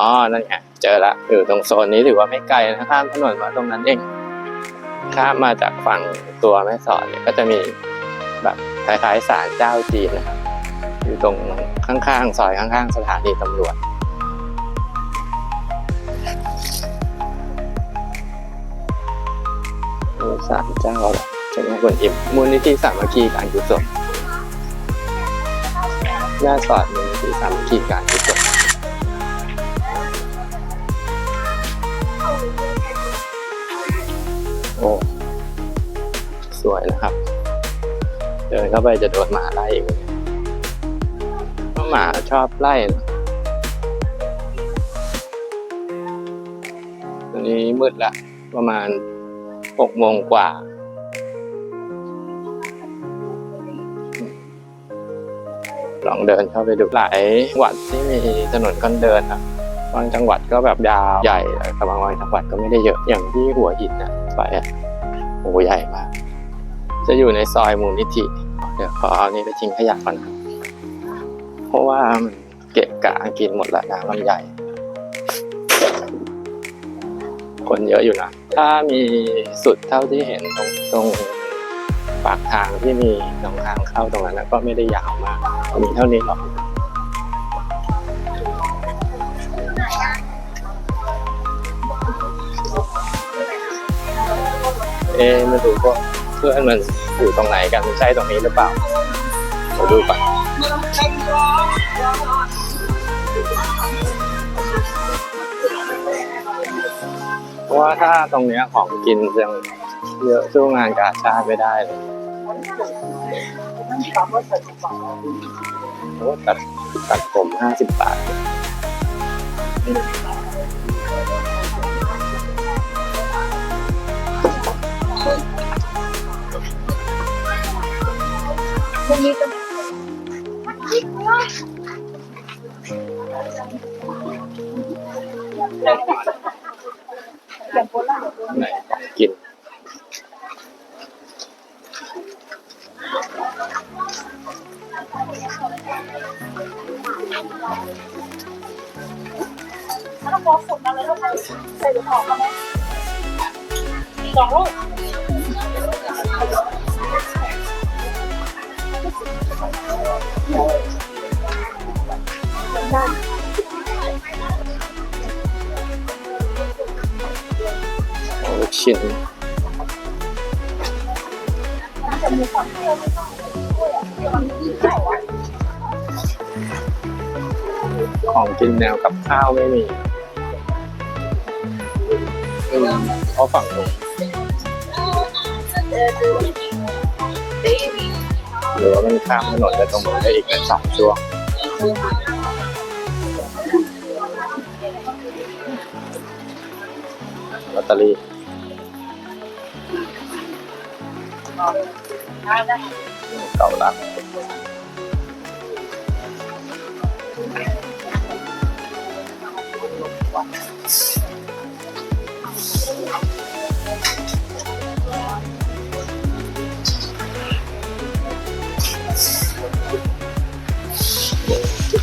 อ๋อนั่นไงเจอละอยู่ตรงโซนนี้ถือว่าไม่ไกลนะข้ามถนนมาตรงนั้นเองข้ามมาจากฝั่งตัวแม่สอดเนี่ยก็จะมีแบบคล้ายๆศาลเจ้าจีนนะครับอยู่ตรงข้างๆซอยข้างๆ สถานีตำรวจศาลเจ้าแหละเจ้าแม่กวนอิมมูลนิธิสามัคคีการกุศลหน้าสอดมูลนิธิสามัคคีการกุ สวยนะครับ เดินเข้าไปจะโดนหมาไล่อีกเลยเพราะหมาชอบไล่นะตอนนี้มืดละประมาณหกโมงกว่าลองเดินเข้าไปดูหลายจังหวัดที่มีถนนคนเดินนะบางจังหวัดก็แบบยาวใหญ่แต่บางจังหวัดก็ไม่ได้เยอะอย่างที่หัวหินนะไปอะโอ้ใหญ่มาก จะอยู่ในซอยมูลนิธิ เดี๋ยวขอเอานี่ไปทิ้งขยะก่อนนะเพราะว่ามันเกะกะกินหมดละน้ำลำไยคนเยอะอยู่นะ ถ้ามีสุดเท่าที่เห็นตรงตรงปากทางที่มีหนองทางเข้าตรงนั้นก็ไม่ได้ยาวมากมีเท่านี้หรอกเอ๊ะไม่รู้ว่าเพื่อนมัน อยู่ตรงไหนกันใช่ตรงนี้หรือเปล่าเดี๋ยวดูก่อนเพราะว่าถ้าตรงเนี้ยของกินยังเยอะสู้งานกาชาติไม่ได้เลยโอ้ตัดตัดผมห้าสิบบาท ไหนของกินถ้าพอฝุ่นมาเลยเราใส่ใส่ถุงออมาไหมสองลูก ลูกชิ้นจะมีความเปรี้ยวไม่ต้องด้วยอะความเปรี้ยของกินแนวกับข้าวไม่มีอืมเพราะฝั่งตรง หรือว่ามันข้ามถนนไปตรงนู้นได้อีกเป็นสองช่วงลอตเตอรี่เก่าลักเ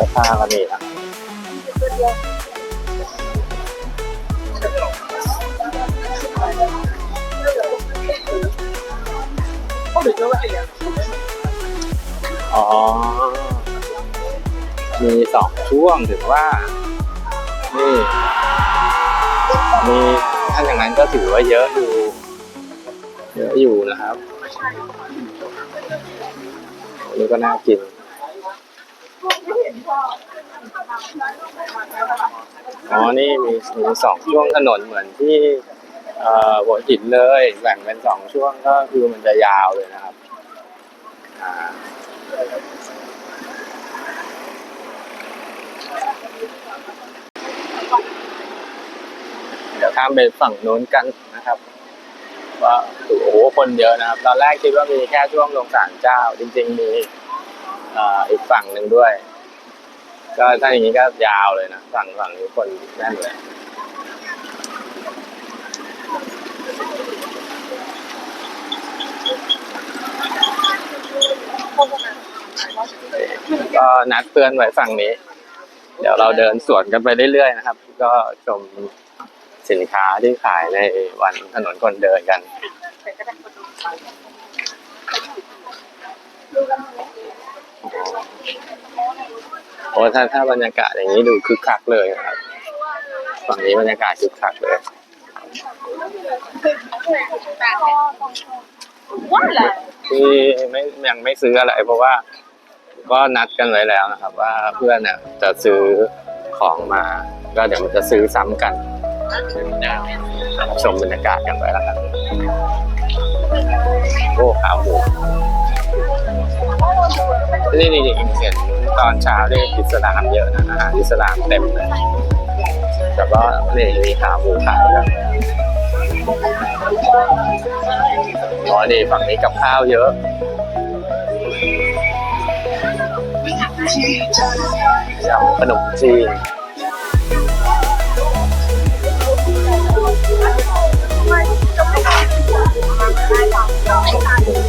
สื้อผ้าก็มีนะเขาถึงจะว่าอะไรอะอ๋อ มีสองช่วงถือว่า นี่มีถ้าอย่างนั้นก็ถือว่าเยอะอยู่ เยอะอยู่นะครับนนี้ก็น่ากิน อ๋อ นี่มีมีสองช่วงถนนเหมือนที่เอ่อหัวหินเลยแบ่งเป็นสองช่วงก็คือมันจะยาวเลยนะครับอ่าเดี๋ยวข้ามไปฝั่งโน้นกันนะครับ ว่าโอ้โหคนเยอะนะครับ ตอนแรกคิดว่ามีแค่ช่วงลงศาลเจ้า จริง ๆ มี อีกฝั่งหนึ่งด้วย ก็ถ้าอย่างนี้ก็ยาวเลยนะฝั่งฝั่งนี้คนแน่นเลยก็นัดเพื่อนไว้ฝั่งนี้ เดี๋ยวเราเดินสวนกันไปเรื่อยๆนะครับ ก็ชมสินค้าที่ขายในวันถนนคนเดินกัน โอ้ถ้าถ้าบรรยากาศอย่างนี้ดูคึกคักเลยครับ ฝั่งนี้บรรยากาศคึกคักเลยที่ไม่ยังไม่ซื้ออะไร เพราะว่าก็นัดกันไว้แล้วนะครับ ว่าเพื่อนเนี่ยจะซื้อของมาก็เดี๋ยวมันจะซื้อซ้ำกันชมบรรยากาศกันไว้แล้วครับโอ้ขาหมู นี่นี่นี่เห็นตอนเช้าเนี่ยอิสลามเยอะนะอาหารอิสลามเต็มเลยแต่ก็นี่มีขาหมูขายแล้วอ๋อนี่ฝั่งนี้กับข้าวเยอะยำขนมจีน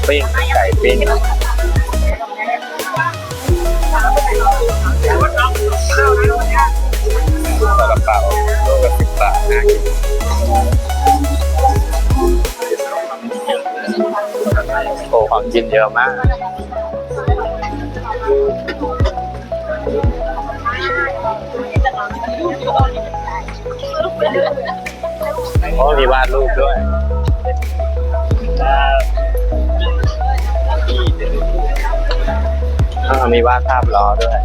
ปิ้งไก่ปิ้ง โอ้ของกินเยอะมากโอ้มีวาดรูปด้วยอ่ามีวาดภาพล้อด้วย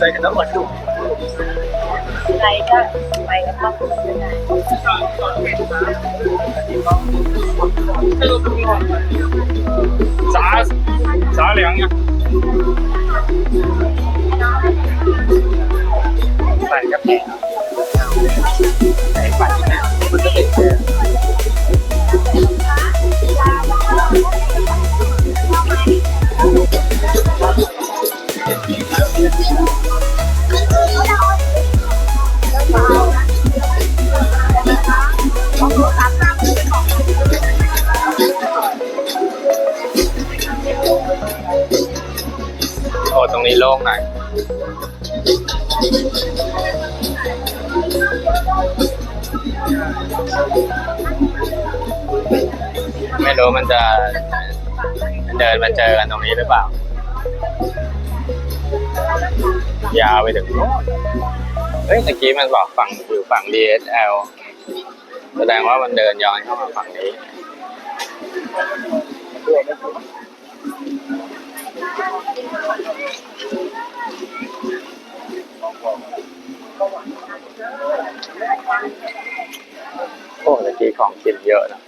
ใส่กันทั้งหมดดูไปก็ไงหน่อยไม่รู้มันจะเดินมาเจอกันตรงนี้หรือเปล่า ยาวไปถึงโน่นเฮ้ยตะกี้มันบอกฝั่งอยู่ฝั่ง DSL แสดงว่ามันเดินย้อนเข้ามาฝั่งนี้ ของกินเยอะนะ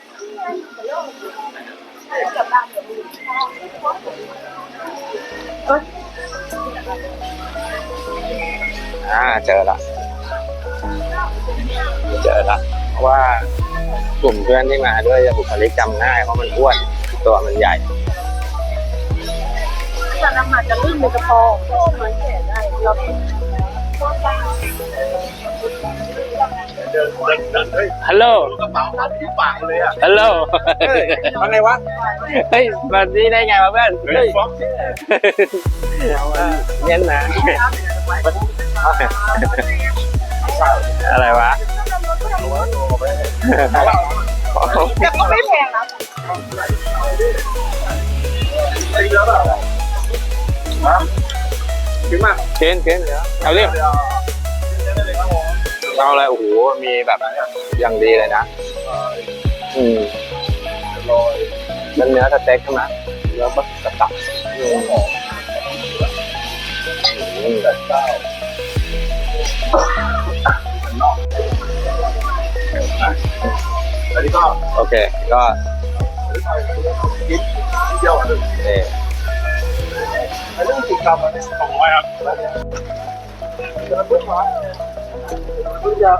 อ่าเจอละ เจอละเพราะว่ากลุ่มเพื่อนที่มาด้วยจะบุคลิกจำง่ายเพราะมันอ้วนตัวมันใหญ่จะนำมาจะลื่นในกระโปรงเหมือนแก่ได้เรา เดินเดินเดินเฮ้ยฮัลโหลกระเป๋าตัดที่ปากเลยอะฮัลโหลเฮ้ยมาไงวะเฮ้ยมาที่ได้ไงวะเพื่อนเฮ้เฮ้ยยฟ็อกซี่เย็นนะอะไรวะแต่ก็ไม่แพงนะไอ้เยอะแบบฮะถึงมาเกินเกินเดี๋ยวเอาเรื่องเดี๋ยวาอะไรโอ้โหมีแบบอย่างดีเลยนะอืมโรยเป็นเนื้อสเต็กใช่ไหมเนื้อแบบกระตับอืมอืมแต่เก้าอันนี้ก็โอเคก็กินเที่ยวอะเออไอ้เรื่องกิจกรรมอันนี้ของร้อยครับ จะเพิ่งมาเพิ่งจะ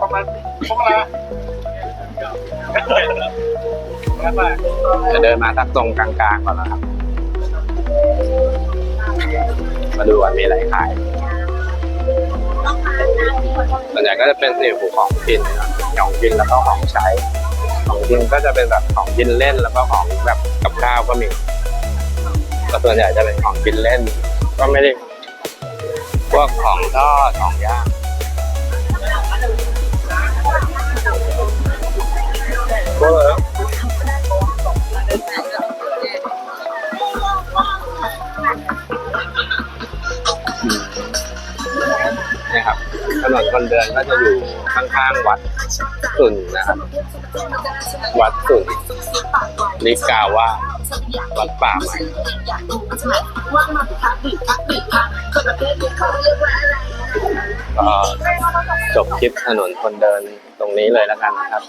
ประมาณพวกละงั้นไปจะเดินมาสักตรงกลางๆก่อนนะครับ มาดูว่ามีอะไรขายส่วนใหญ่ก็จะเป็นสิ่งของกินนะของกินแล้วก็ของใช้ ของกินก็จะเป็นแบบของกินเล่นแล้วก็ของแบบกับข้าวก็มีก็ส่วนใหญ่จะเป็นของกินเล่น ก็ไม่ได้พวกของทอดของย่าง นี่ครับถนนคนเดินก็จะอยู่ข้างๆวัดสุนนะครับ วัดสุนลิกาว่า วัดป่าใหม่ก็จบคลิปถนนคนเดินตรงนี้เลยแล้วกันนะครับ